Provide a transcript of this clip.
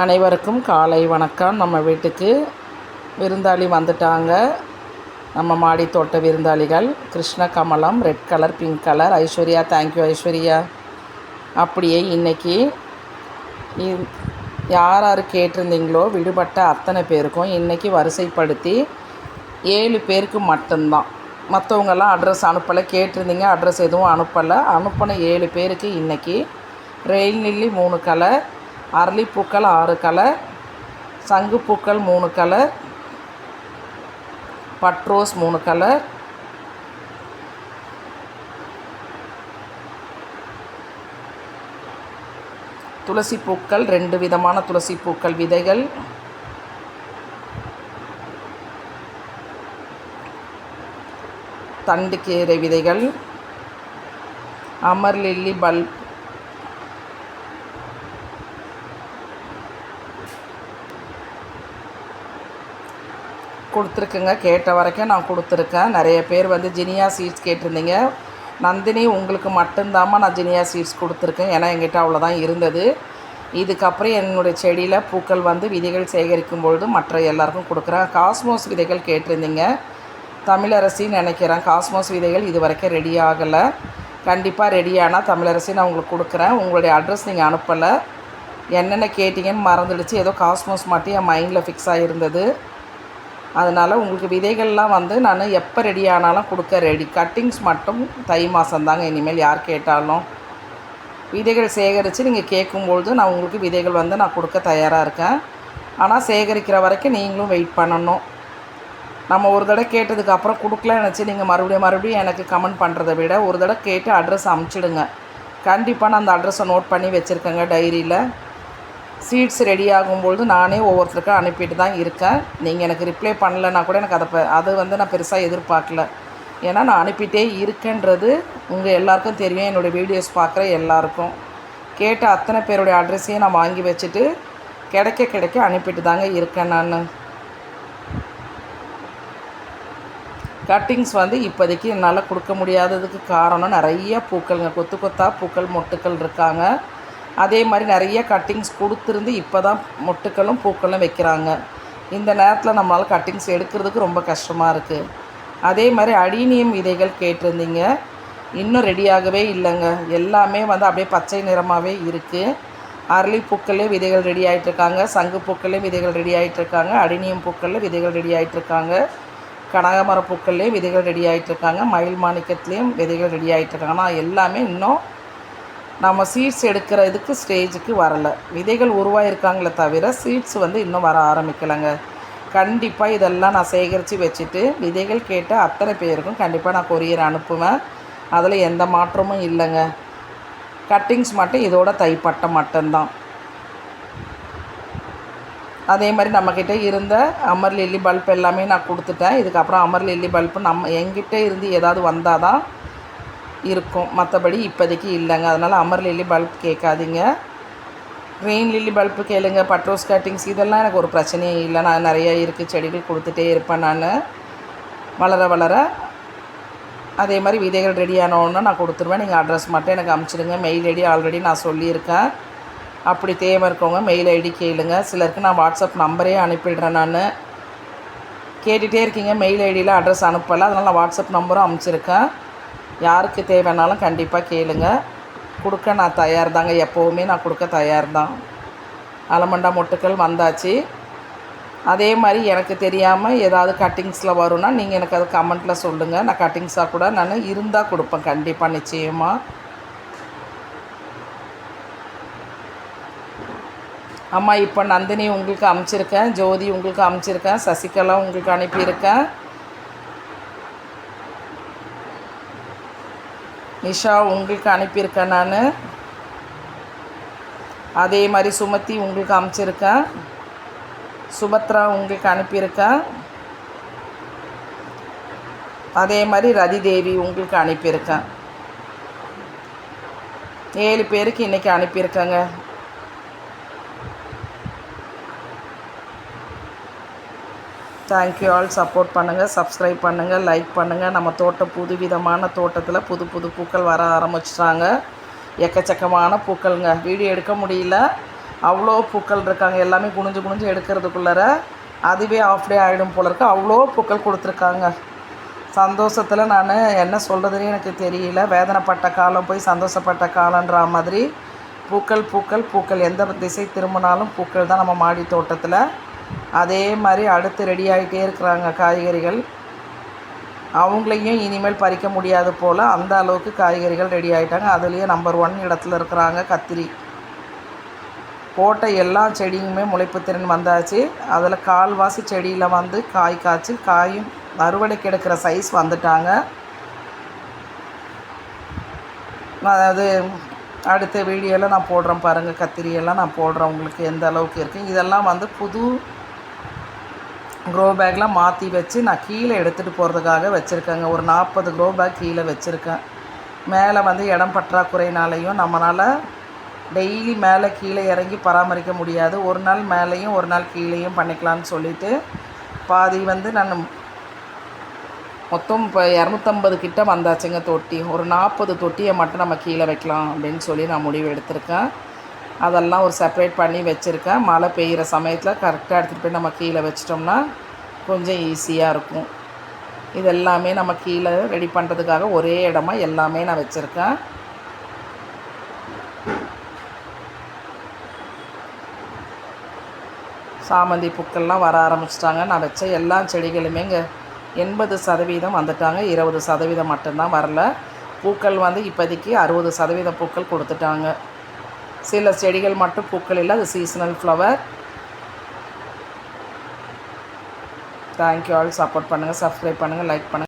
அனைவருக்கும் காலை வணக்கம். நம்ம வீட்டுக்கு விருந்தாளி வந்துட்டாங்க. நம்ம மாடி தோட்ட விருந்தாளிகள் கிருஷ்ண கமலம் red colour pink colour Aishwarya thank you Aishwarya. அப்படியே இன்றைக்கி யார் யார் கேட்டிருந்தீங்களோ விடுபட்ட அத்தனை பேருக்கும் இன்றைக்கி வரிசைப்படுத்தி ஏழு பேருக்கு மட்டும்தான். மற்றவங்கெல்லாம் அட்ரஸ் அனுப்பலை கேட்டிருந்தீங்க அட்ரஸ் எதுவும் அனுப்பலை. அனுப்பின ஏழு பேருக்கு இன்றைக்கி ரெயில் நில்லி மூணு கலர் அரளிப்பூக்கள் ஆறு கலர் சங்குப்பூக்கள் மூணு கலர் பட்ரோஸ் மூணு கலர் துளசி பூக்கள் ரெண்டு விதமான துளசி பூக்கள் விதைகள். தண்டுக்கீரை விதைகள். அமர் லில்லி பல்ப் கொடுத்துருக்குங்க. கேட்ட வரைக்கும் நான் கொடுத்துருக்கேன். நிறைய பேர் வந்து ஜினியா சீட்ஸ் கேட்டிருந்தீங்க. நந்தினி உங்களுக்கு மட்டும்தாம்மா நான் ஜினியா சீட்ஸ் கொடுத்துருக்கேன். ஏன்னா எங்கிட்ட அவ்வளோதான் இருந்தது. இதுக்கப்புறம் என்னுடைய செடியில் பூக்கள் வந்து விதைகள் சேகரிக்கும் பொழுது மற்ற எல்லாருக்கும் கொடுக்குறேன். காஸ்மோஸ் விதைகள் கேட்டிருந்தீங்க. தமிழரசின்னு நினைக்கிறேன். காஸ்மோஸ் விதைகள் இது வரைக்கும் ரெடி ஆகலை. கண்டிப்பாக ரெடியானால் தமிழரசி நான் உங்களுக்கு கொடுக்குறேன். உங்களுடைய அட்ரஸ் நீங்கள் அனுப்பலை. என்னென்ன கேட்டிங்கன்னு மறந்துடுச்சு. ஏதோ காஸ்மோஸ் மட்டும் என் மைண்டில் ஃபிக்ஸ் ஆகிருந்தது அதனால் உங்களுக்கு விதைகள்லாம் வந்து நான் எப்போ ரெடி ஆனாலும் கொடுக்க ரெடி கட்டிங்ஸ் மட்டும் தை மாதந்தாங்க இனிமேல் யார் கேட்டாலும். விதைகள் சேகரித்து நீங்கள் கேட்கும்பொழுது நான் உங்களுக்கு விதைகள் வந்து நான் கொடுக்க தயாராக இருக்கேன். ஆனால் சேகரிக்கிற வரைக்கும் நீங்களும் வெயிட் பண்ணணும். நம்ம ஒரு தடவை கேட்டதுக்கப்புறம் கொடுக்கலன்னு நினச்சி நீங்கள் மறுபடியும் மறுபடியும் எனக்கு கமெண்ட் பண்ணுறதை விட ஒரு தடவை கேட்டு அட்ரஸ் அமுச்சிடுங்க. கண்டிப்பாக நான் அந்த அட்ரஸை நோட் பண்ணி வச்சுருக்கேங்க டைரியில் சீட்ஸ் ரெடி ஆகும்பொழுது நானே ஒவ்வொருத்தருக்கும் அனுப்பிட்டு தான் இருக்கேன். நீங்கள் எனக்கு ரிப்ளை பண்ணலைன்னா கூட எனக்கு அதை அது வந்து நான் பெருசாக எதிர்பார்க்கல. ஏன்னா நான் அனுப்பிட்டே இருக்கேன்றது உங்கள் எல்லாருக்கும் தெரியும். என்னுடைய வீடியோஸ் பார்க்குற எல்லாருக்கும். கேட்ட அத்தனை பேருடைய அட்ரஸையும் நான் வாங்கி வச்சுட்டு கிடைக்க கிடைக்க அனுப்பிட்டு தாங்க இருக்கேன் நான். கட்டிங்ஸ் வந்து இப்போதைக்கு என்னால் கொடுக்க முடியாததுக்கு காரணம் நிறைய பூக்கள்ங்க. கொத்து கொத்தாக பூக்கள் மொட்டுக்கள் இருக்காங்க. அதே மாதிரி நிறைய கட்டிங்ஸ் கொடுத்துருந்து இப்போ தான் மொட்டுக்களும் பூக்களும் வைக்கிறாங்க. இந்த நேரத்தில் நம்மளால் கட்டிங்ஸ் எடுக்கிறதுக்கு ரொம்ப கஷ்டமாக இருக்குது அதே மாதிரி அடினியம் விதைகள் கேட்டிருந்தீங்க. இன்னும் ரெடியாகவே இல்லைங்க. எல்லாமே வந்து அப்படியே பச்சை நிறமாகவே இருக்குது அரளி பூக்களே விதைகள் ரெடி ஆகிட்டுருக்காங்க சங்கு பூக்களே விதைகள் ரெடி ஆகிட்டுருக்காங்க அடினியம் பூக்களில் விதைகள் ரெடி ஆகிட்டுருக்காங்க கனகமர பூக்கள்லேயும் விதைகள் ரெடி ஆகிட்டுருக்காங்க மயில் மாணிக்கத்துலேயும் விதைகள் ரெடி ஆகிட்டுருக்காங்க ஆனால் எல்லாமே இன்னும் நம்ம சீட்ஸ் எடுக்கிற இதுக்கு ஸ்டேஜுக்கு வரலை. விதைகள் உருவாயிருக்காங்களே தவிர சீட்ஸ் வந்து இன்னும் வர ஆரம்பிக்கலைங்க. கண்டிப்பாக இதெல்லாம் நான் சேகரித்து வச்சுட்டு விதைகள் கேட்ட அத்தனை பேருக்கும் கண்டிப்பாக நான் கொரியர் அனுப்புவேன். அதில் எந்த மாற்றமும் இல்லைங்க. கட்டிங்ஸ் மட்டும் இதோட தைப்பட்டம் மட்டும்தான். அதே மாதிரி நம்மக்கிட்ட இருந்த அமர் லில்லி பல்ப் எல்லாமே நான் கொடுத்துட்டேன். இதுக்கப்புறம் அமர் லில்லி பல்ப் நம்ம எங்கிட்ட இருந்து ஏதாவது வந்தால் தான் இருக்கும். மற்றபடி இப்போதைக்கு இல்லைங்க. அதனால் அமர் லில்லி பல்ப் கேட்காதீங்க. க்ரீன் லில்லி பல்ப்பு கேளுங்க. பட்ரோஸ் கட்டிங்ஸ் இதெல்லாம் எனக்கு ஒரு பிரச்சனையே இல்லை. நான் நிறைய இருக்குது செடிகள் கொடுத்துட்டே இருப்பேன் நான். வளர வளர. அதே மாதிரி விதைகள் ரெடி ஆனோன்னு நான் கொடுத்துருவேன். நீங்கள் அட்ரஸ் மட்டும் எனக்கு அமுச்சிடுங்க. மெயில் ஐடி ஆல்ரெடி நான் சொல்லியிருக்கேன். அப்படி தேவை இருக்கவங்க மெயில் ஐடி கேளுங்க. சிலருக்கு நான் வாட்ஸ்அப் நம்பரே அனுப்பிடுறேன் நான். கேட்டுகிட்டே இருக்கீங்க. மெயில் ஐடியில் அட்ரஸ் அனுப்பலை. அதனால் நான் வாட்ஸ்அப் நம்பரும் அமுச்சிருக்கேன். யாருக்கு தேவைன்னாலும் கண்டிப்பாக கேளுங்க. கொடுக்க நான் தயார் தாங்க எப்போவுமே நான் கொடுக்க தயார் தான் அலமண்டா மொட்டுக்கள் வந்தாச்சு. அதே மாதிரி எனக்கு தெரியாமல் ஏதாவது கட்டிங்ஸில் வரும்னா நீங்கள் எனக்கு அது கமெண்ட்டில் சொல்லுங்கள் நான் கட்டிங்ஸாக கூட நான் இருந்தால் கொடுப்பேன். கண்டிப்பாக நிச்சயமாக அம்மா இப்போ நந்தினி உங்களுக்கு அமுச்சிருக்கேன். ஜோதி உங்களுக்கு அமுச்சிருக்கேன். சசிகலா உங்களுக்கு அனுப்பியிருக்கேன். நிஷா உங்களுக்கு அனுப்பியிருக்கேன் நான். அதே மாதிரி சுமதி உங்களுக்கு அனுப்பிச்சிருக்கேன் சுபத்ரா உங்களுக்கு அனுப்பியிருக்கேன். அதே மாதிரி ரதி தேவி உங்களுக்கு அனுப்பியிருக்கேன். ஏழு பேருக்கு இன்றைக்கி அனுப்பியிருக்கேங்க. தேங்க்யூ ஆல் சப்போர்ட் பண்ணுங்கள் சப்ஸ்கிரைப் பண்ணுங்கள் லைக் பண்ணுங்கள் நம்ம தோட்டம் புது விதமான தோட்டத்தில் புது புது பூக்கள் வர ஆரம்பிச்சிட்டாங்க. எக்கச்சக்கமான பூக்கள்ங்க. வீடியோ எடுக்க முடியல. அவ்வளோ பூக்கள் இருக்காங்க. எல்லாமே குனிஞ்சு குனிஞ்சு எடுக்கிறதுக்குள்ளார அதுவே ஆஃப் டே ஆகிடும் போல இருக்கு. அவ்வளோ பூக்கள் கொடுத்துருக்காங்க. சந்தோஷத்தில் நான் என்ன சொல்கிறதுனே எனக்கு தெரியல. வேதனைப்பட்ட காலம் போய் சந்தோஷப்பட்ட காலன்ற மாதிரி. பூக்கள் பூக்கள் பூக்கள். எந்த திசை திரும்பினாலும் பூக்கள் தான் நம்ம மாடி தோட்டத்தில். அதே மாதிரி அடுத்து ரெடி ஆகிட்டே இருக்கிறாங்க காய்கறிகள். அவங்களையும் இனிமேல் பறிக்க முடியாது போல் அந்த அளவுக்கு காய்கறிகள் ரெடி ஆகிட்டாங்க அதுலேயும் நம்பர் ஒன் இடத்துல இருக்கிறாங்க கத்திரி. போட்ட எல்லா செடியுமே முளைப்பு திறன் வந்தாச்சு. அதில் கால்வாசி செடியில் வந்து காய் காய்ச்சி காயும் அறுவடைக்கு எடுக்கிற சைஸ் வந்துட்டாங்க. அதாவது அடுத்த வீடியோவில் நான் போடுறேன் பாருங்கள் கத்திரியெல்லாம் நான் போடுறேன் உங்களுக்கு எந்த அளவுக்கு இருக்குது இதெல்லாம் வந்து புது க்ரோ பேக்லாம் மாற்றி வச்சு நான் கீழே எடுத்துகிட்டு போகிறதுக்காக வச்சுருக்கேங்க. ஒரு நாற்பது க்ரோ பேக் கீழே வச்சுருக்கேன். மேலே வந்து இடம் பற்றாக்குறையினாலையும் நம்மளால் டெய்லி மேலே கீழே இறங்கி பராமரிக்க முடியாது. ஒரு நாள் மேலேயும் ஒரு நாள் கீழேயும் பண்ணிக்கலான்னு சொல்லிவிட்டு பாதி வந்து நான் மொத்தம் இப்போ இரநூத்தம்பது கிட்ட வந்தாச்சுங்க தொட்டி. ஒரு நாற்பது தொட்டியை மட்டும் நம்ம கீழே வைக்கலாம் அப்படின்னு சொல்லி நான் முடிவு எடுத்திருக்கேன். அதெல்லாம் ஒரு செப்பரேட் பண்ணி வச்சுருக்கேன். மழை பெய்கிற சமயத்தில் கரெக்டாக எடுத்துகிட்டு போய் நம்ம கீழே வச்சிட்டோம்னா கொஞ்சம் ஈஸியாக இருக்கும். இது எல்லாமே நம்ம கீழே ரெடி பண்ணுறதுக்காக ஒரே இடமா எல்லாமே நான் வச்சுருக்கேன். சாமந்தி பூக்கள்லாம் வர ஆரம்பிச்சிட்டாங்க. நான் வச்ச எல்லா செடிகளுமே இங்கே எண்பது சதவீதம் வந்துட்டாங்க. இருபது சதவீதம் மட்டும்தான் வரல. பூக்கள் வந்து இப்போதைக்கு அறுபது சதவீதம் பூக்கள் கொடுத்துட்டாங்க. சில செடிகள் மட்டும் பூக்கள் இல்லை அது seasonal flower thank you all support பண்ணுங்கள் சப்ஸ்கிரைப் பண்ணுங்கள் லைக் பண்ணுங்கள்